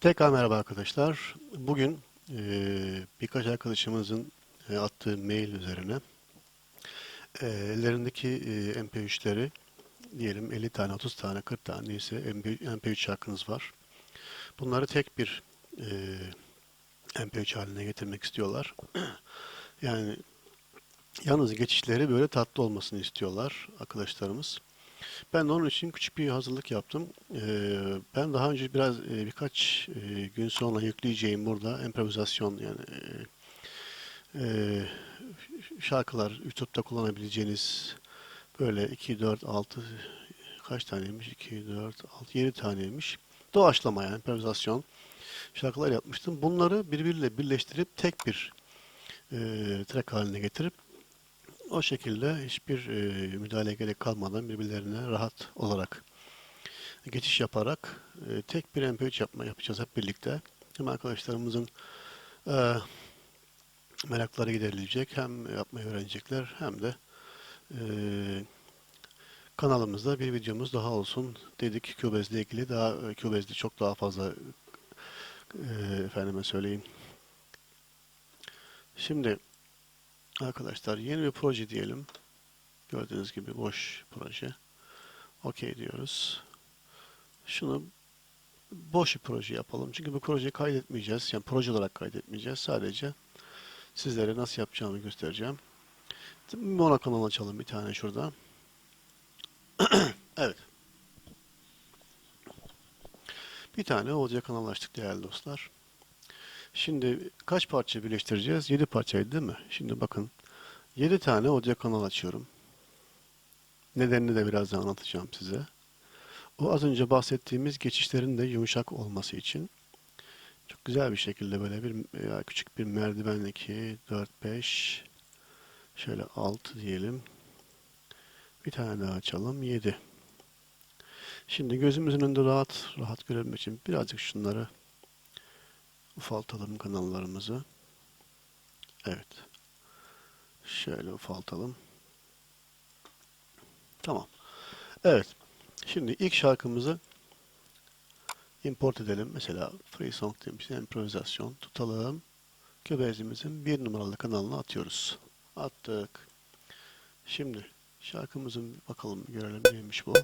Tekrar merhaba arkadaşlar. Bugün eee, birkaç arkadaşımızın e, attığı mail üzerine e, ellerindeki e, MP3'leri diyelim 50 tane, 30 tane, 40 tane neyse MP3 şarkınız var. Bunları tek bir e, MP3 haline getirmek istiyorlar. Yani yalnız geçişleri böyle tatlı olmasını istiyorlar arkadaşlarımız. Ben de onun için küçük bir hazırlık yaptım. Ee, ben daha önce biraz e, birkaç e, gün sonra yükleyeceğim burada improvizasyon yani e, şarkılar YouTube'da kullanabileceğiniz böyle 2, 4, 6 kaç taneymiş? 2, 4, 6, 7 taneymiş. Doğaçlama yani improvizasyon şarkılar yapmıştım. Bunları birbiriyle birleştirip tek bir e, track haline getirip o şekilde hiçbir e, müdahale gerek kalmadan birbirlerine rahat olarak geçiş yaparak e, tek bir MP3 yapma yapacağız hep birlikte. Hem arkadaşlarımızın e, merakları giderilecek, hem yapmayı öğrenecekler, hem de e, kanalımızda bir videomuz daha olsun dedik Cubase ilgili. Daha e, Cubase'de çok daha fazla e, efendime söyleyeyim. Şimdi Arkadaşlar yeni bir proje diyelim. Gördüğünüz gibi boş proje. Okey diyoruz. Şunu boş bir proje yapalım. Çünkü bu projeyi kaydetmeyeceğiz. Yani proje olarak kaydetmeyeceğiz. Sadece sizlere nasıl yapacağımı göstereceğim. Mono kanal açalım bir tane şurada. evet. Bir tane audio kanal açtık değerli dostlar. Şimdi kaç parça birleştireceğiz? 7 parçaydı değil mi? Şimdi bakın 7 tane audio kanal açıyorum. Nedenini de birazdan anlatacağım size. O az önce bahsettiğimiz geçişlerin de yumuşak olması için çok güzel bir şekilde böyle bir küçük bir merdiven 2, 4, 5 şöyle 6 diyelim. Bir tane daha açalım. 7. Şimdi gözümüzün önünde rahat rahat görebilmek için birazcık şunları ufaltalım kanallarımızı. Evet. Şöyle ufaltalım. Tamam. Evet. Şimdi ilk şarkımızı import edelim. Mesela free song demiş. improvizasyon tutalım. Kübezimizin bir numaralı kanalına atıyoruz. Attık. Şimdi şarkımızın bakalım görelim neymiş bu.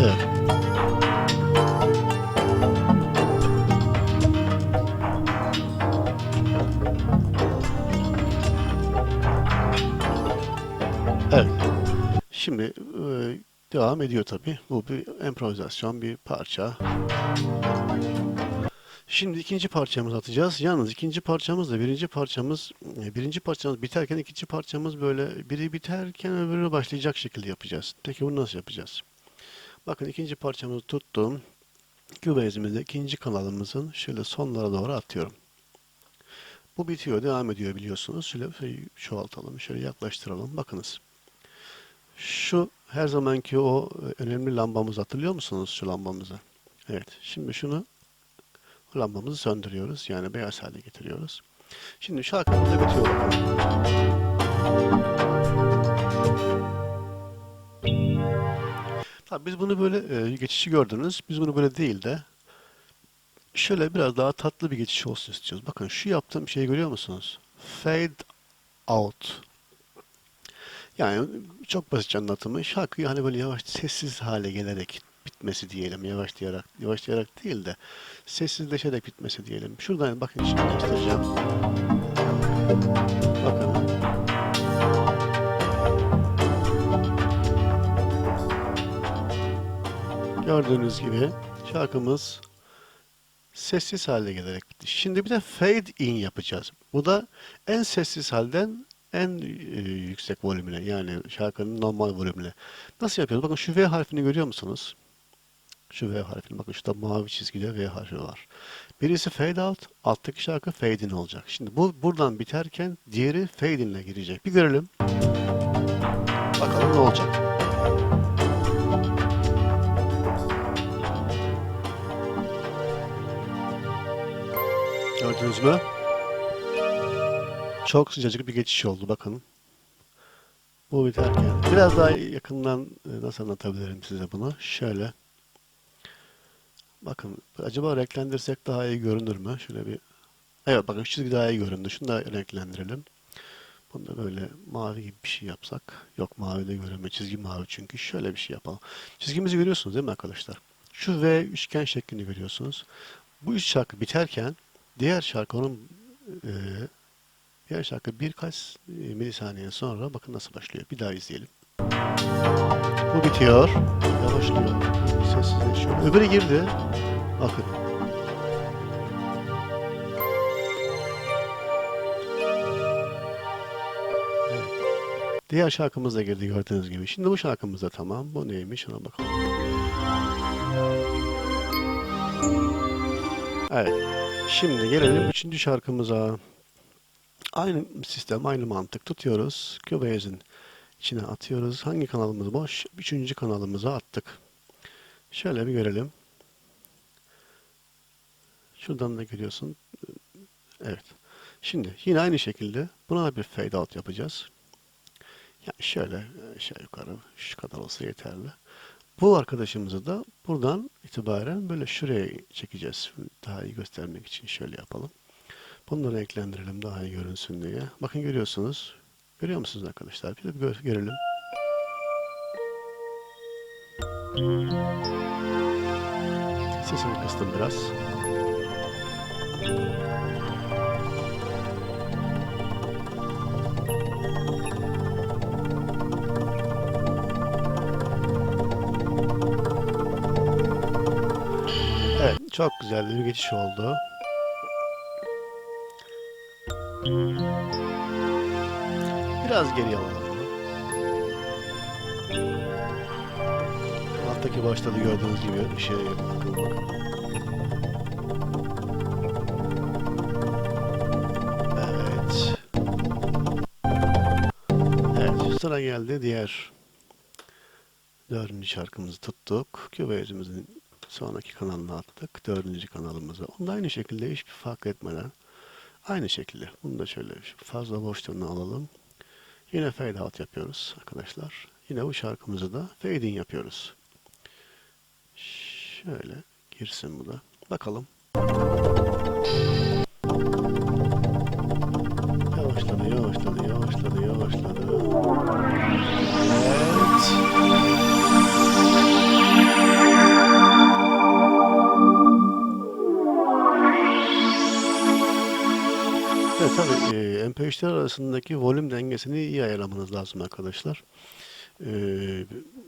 Evet. Evet. Şimdi e, devam ediyor tabii. Bu bir improvizasyon, bir parça. Şimdi ikinci parçamızı atacağız. Yalnız ikinci parçamız da birinci parçamız e, birinci parçamız biterken ikinci parçamız böyle biri biterken öbürü başlayacak şekilde yapacağız. Peki bunu nasıl yapacağız? Bakın ikinci parçamızı tuttum. Cubase'imizde ikinci kanalımızın şöyle sonlara doğru atıyorum. Bu bitiyor, devam ediyor biliyorsunuz. Şöyle çoğaltalım, şöyle yaklaştıralım. Bakınız. Şu her zamanki o önemli lambamızı hatırlıyor musunuz şu lambamızı? Evet. Şimdi şunu lambamızı söndürüyoruz. Yani beyaz hale getiriyoruz. Şimdi şarkımız da bitiyor. Tabii biz bunu böyle e, geçişi gördünüz. Biz bunu böyle değil de şöyle biraz daha tatlı bir geçiş olsun istiyoruz. Bakın şu yaptığım şeyi görüyor musunuz? Fade out. Yani çok basit anlatımı. Şarkıyı hani böyle yavaş sessiz hale gelerek bitmesi diyelim. Yavaşlayarak, yavaşlayarak değil de sessizleşerek bitmesi diyelim. Şuradan bakın şimdi göstereceğim. Bakın. Gördüğünüz gibi şarkımız sessiz hale gelerek bitti. Şimdi bir de fade in yapacağız. Bu da en sessiz halden en e, yüksek volümüne yani şarkının normal volümüne. Nasıl yapıyoruz? Bakın şu V harfini görüyor musunuz? Şu V harfini. Bakın şurada mavi çizgide V harfi var. Birisi fade out, alttaki şarkı fade in olacak. Şimdi bu buradan biterken diğeri fade in ile girecek. Bir görelim. Bakalım ne olacak. Gördünüz mü? Çok sıcacık bir geçiş oldu bakın. Bu biterken. Biraz daha yakından e, nasıl anlatabilirim size bunu? Şöyle. Bakın acaba renklendirsek daha iyi görünür mü? Şöyle bir Evet bakın çizgi daha iyi göründü. Şunu da renklendirelim. Bunu da böyle mavi gibi bir şey yapsak. Yok mavi de görünme. Çizgi mavi çünkü. Şöyle bir şey yapalım. Çizgimizi görüyorsunuz değil mi arkadaşlar? Şu V üçgen şeklini görüyorsunuz. Bu üç şarkı biterken diğer şarkı onun e, diğer şarkı birkaç e, milisaniye sonra bakın nasıl başlıyor. Bir daha izleyelim. Bu bitiyor. Yavaşlıyor. Sessizleşiyor. Öbürü girdi. Bakın. Diğer şarkımız da girdi gördüğünüz gibi. Şimdi bu şarkımız da tamam. Bu neymiş ona bakalım. Evet. Şimdi gelelim üçüncü şarkımıza. Aynı sistem, aynı mantık tutuyoruz. Cubase'in içine atıyoruz. Hangi kanalımız boş? Üçüncü kanalımıza attık. Şöyle bir görelim. Şuradan da görüyorsun. Evet. Şimdi yine aynı şekilde buna bir fade out yapacağız. Yani şöyle aşağı yukarı şu kadar olsa yeterli. Bu arkadaşımızı da buradan itibaren böyle şuraya çekeceğiz. Daha iyi göstermek için şöyle yapalım. Bunları renklendirelim daha iyi görünsün diye. Bakın görüyorsunuz. Görüyor musunuz arkadaşlar? Bir de bir gö- görelim. Sesini kıstım biraz. Evet, çok güzel bir geçiş oldu. Biraz geri alalım. Alttaki başladı gördüğünüz gibi ışığa bakın bakın. Evet. Evet, sıra geldi diğer dördüncü şarkımızı tuttuk. Kübeyüzümüzün sonraki kanalına attık. Dördüncü kanalımıza. Onu da aynı şekilde hiçbir fark etmeden aynı şekilde. Bunu da şöyle fazla boşluğunu alalım. Yine fade out yapıyoruz arkadaşlar. Yine bu şarkımızı da fade in yapıyoruz. Şöyle girsin bu da. Bakalım. Yavaşladı, yavaşladı, yavaşladı, yavaşladı. Evet. Evet tabii e, MP3'ler arasındaki volüm dengesini iyi ayarlamanız lazım arkadaşlar. E,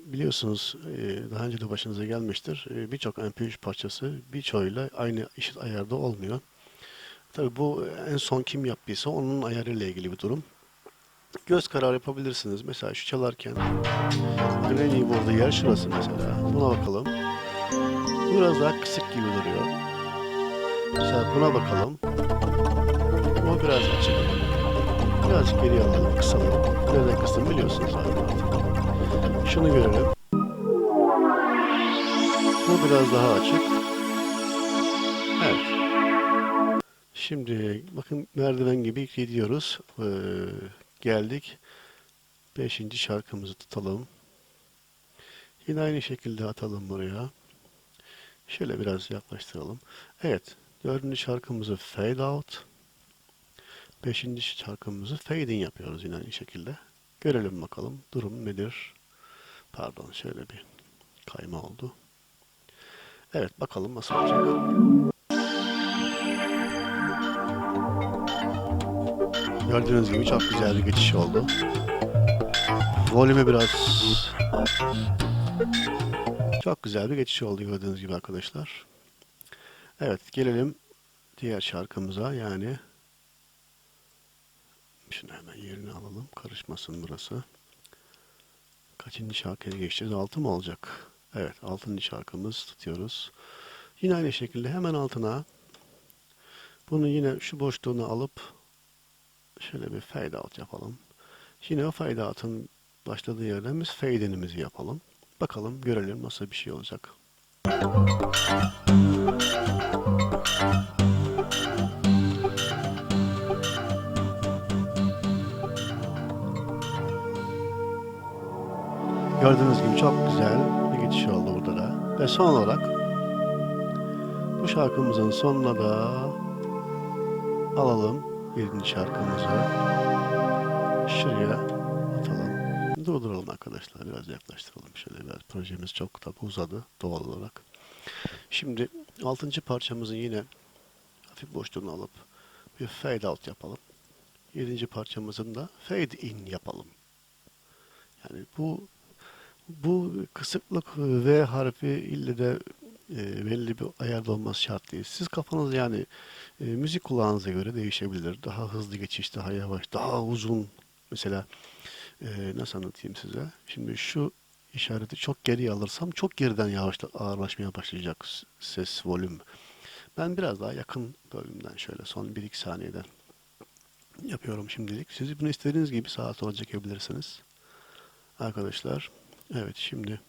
biliyorsunuz e, daha önce de başınıza gelmiştir. E, birçok MP3 parçası birçoğuyla aynı eşit ayarda olmuyor. Tabii bu en son kim yaptıysa onun ayarıyla ilgili bir durum. Göz kararı yapabilirsiniz. Mesela şu çalarken bakın en yer şurası mesela. Buna bakalım. Biraz daha kısık gibi duruyor. Mesela buna bakalım. Biraz açık. Birazcık geriye alalım, kısalım. Nereden kıstım biliyorsunuz zaten. Şunu görelim. Bu biraz daha açık. Evet. Şimdi bakın merdiven gibi gidiyoruz. Ee, geldik. Beşinci şarkımızı tutalım. Yine aynı şekilde atalım buraya. Şöyle biraz yaklaştıralım. Evet. Dördüncü şarkımızı fade out. Beşinci şarkımızı fade in yapıyoruz yine aynı şekilde. Görelim bakalım durum nedir. Pardon şöyle bir kayma oldu. Evet bakalım nasıl olacak. Gördüğünüz gibi çok güzel bir geçiş oldu. Volümü biraz çok güzel bir geçiş oldu gördüğünüz gibi arkadaşlar. Evet gelelim diğer şarkımıza yani şunu hemen yerine alalım karışmasın burası. Kaçıncı şarkıya geçeceğiz? Altı mı olacak? Evet altıncı şarkımız tutuyoruz. Yine aynı şekilde hemen altına bunu yine şu boşluğunu alıp şöyle bir fade out yapalım. Yine o fade out'ın başladığı yerden biz fade in'imizi yapalım. Bakalım görelim nasıl bir şey olacak. Gördüğünüz gibi çok güzel bir geçiş oldu burada da. Ve son olarak Bu şarkımızın sonuna da alalım birinci şarkımızı. Şuraya atalım. Durduralım arkadaşlar. Biraz yaklaştıralım. Şöyle biraz projemiz çok tabi uzadı doğal olarak. Şimdi altıncı parçamızı yine hafif boşluğunu alıp bir fade out yapalım. Yedinci parçamızın da fade in yapalım. Yani bu bu kısıklık V harfi ille de e, belli bir ayarda olması şart değil. Siz kafanız yani e, müzik kulağınıza göre değişebilir. Daha hızlı geçiş, daha yavaş, daha uzun. Mesela e, nasıl anlatayım size? Şimdi şu işareti çok geriye alırsam çok geriden yavaşla, ağırlaşmaya başlayacak ses, volüm. Ben biraz daha yakın bölümden şöyle son 1-2 saniyeden yapıyorum şimdilik. Siz bunu istediğiniz gibi sağa sola çekebilirsiniz. Arkadaşlar. Evet şimdi.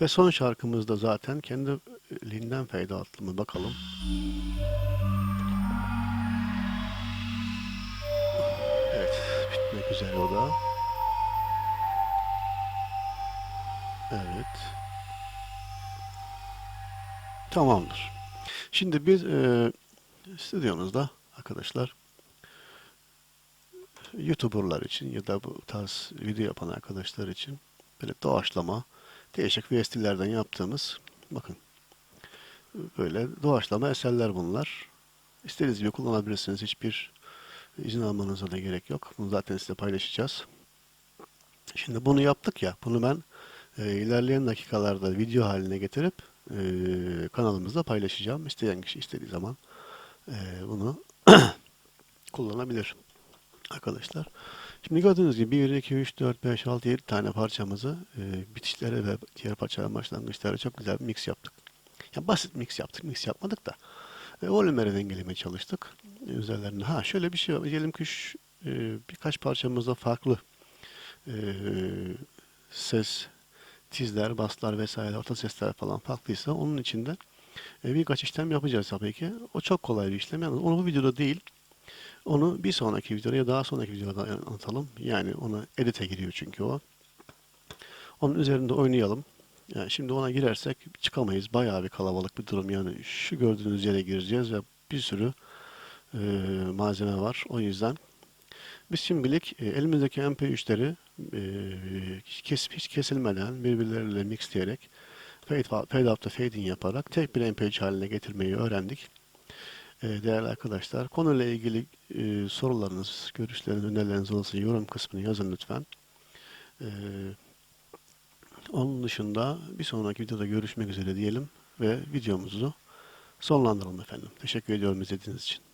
Ve son şarkımız da zaten kendiliğinden feyda attı mı bakalım. Evet. Bitmek üzere o da. Evet. Tamamdır. Şimdi biz e, stüdyomuzda arkadaşlar YouTuber'lar için ya da bu tarz video yapan arkadaşlar için böyle doğaçlama değişik VST'lerden yaptığımız bakın böyle doğaçlama eserler bunlar. İstediğiniz gibi kullanabilirsiniz. Hiçbir izin almanıza da gerek yok. Bunu zaten size paylaşacağız. Şimdi bunu yaptık ya. Bunu ben e, ilerleyen dakikalarda video haline getirip e, kanalımızda paylaşacağım. İsteyen kişi istediği zaman e, bunu kullanabilir arkadaşlar. Şimdi gördüğünüz gibi 1, 2, 3, 4, 5, 6, 7 tane parçamızı e, bitişlere ve diğer parçaların başlangıçlara çok güzel bir mix yaptık. Ya basit mix yaptık, mix yapmadık da. E, volümleri dengelemeye çalıştık. E, üzerlerine. Ha şöyle bir şey var. Diyelim ki şu, e, birkaç parçamızda farklı e, ses, tizler, baslar vesaire, orta sesler falan farklıysa onun içinde e, birkaç işlem yapacağız tabii ki. O çok kolay bir işlem. Yani onu bu videoda değil. Onu bir sonraki videoda ya daha sonraki videoda anlatalım. Yani ona edite giriyor çünkü o. Onun üzerinde oynayalım. Yani şimdi ona girersek çıkamayız. Bayağı bir kalabalık bir durum. Yani şu gördüğünüz yere gireceğiz ve bir sürü e, malzeme var. O yüzden biz şimdilik e, elimizdeki MP3'leri e, kesip hiç kesilmeden birbirleriyle mixleyerek fade, fade out fade in yaparak tek bir MP3 haline getirmeyi öğrendik. E, değerli arkadaşlar konuyla ilgili e, sorularınız, görüşleriniz, önerileriniz olursa yorum kısmını yazın lütfen. E, onun dışında bir sonraki videoda görüşmek üzere diyelim ve videomuzu sonlandıralım efendim. Teşekkür ediyorum izlediğiniz için.